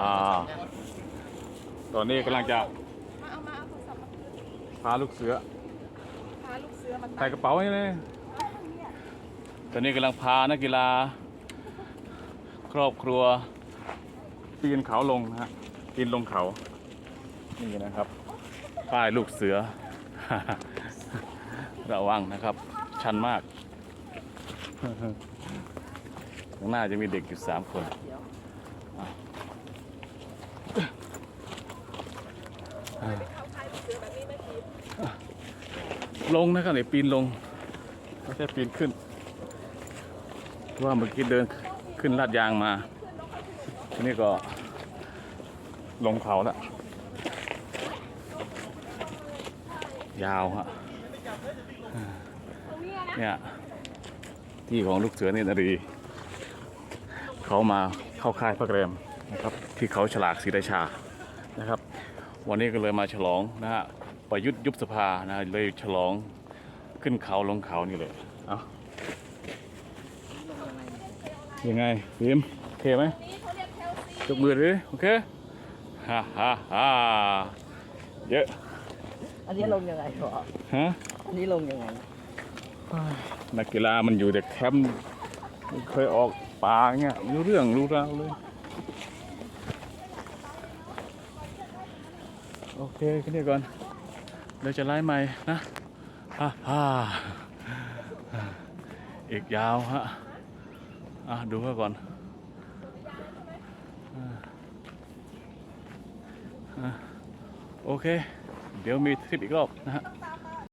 อ่าตอนนี้กำลังจะมาเอามาเอาโทรศัพท์มาคืนพาลูกเสือพาลูกเสือมาใส่กระเป๋าให้เลย ตอนนี้กำลังพานักกีฬา ครอบครัวปีนเขาลงนะฮะปีนลงเขา นี่นะครับ ป้ายลูกเสือ ระวังนะครับ ชันมาก ข้างหน้าจะมีเด็กอยู่สามคนเข้าค่ายลูกเสือแบบนี้ไหมพี่ ลงนะครับเนี่ยปีนลงไม่ใช่ปีนขึ้นเพราะว่าเมื่อกี้เดินขึ้นลาดยางมา ทีนี้ก็ลงเขาแล้วยาวฮะเนี่ยที่ของลูกเสือเนตรนารีเขามาเข้าค่ายพักแรมนะครับ ที่เขาฉลากศรีราชานะครับ วันนี้ก็เลยมาฉลองนะฮะประยุทธ์ยุบสภานะฮะเลยฉลองขึ้นเขาลงเขานี่เลยเอายังไงพิมโอเคไหมนี่เขาเรียกเทลซียกมือเลยโอเคฮ่าฮ่าฮ่าเยอะอันนี้ลงยังไงวะฮะอันนี้ลงยังไงนักกีฬามันอยู่แต่แคมป์ไม่เคยออกป่าเงี้ยไม่รู้เรื่องรู้ราวเลย โอเคแค่นี้ก่อนเดี๋ยวจะไล่ใหม่นะฮ่าฮ่าอีกยาวฮะอะดูไว้ก่อนอโอเค เดี๋ยวมีทริปอีกรอบนะฮะ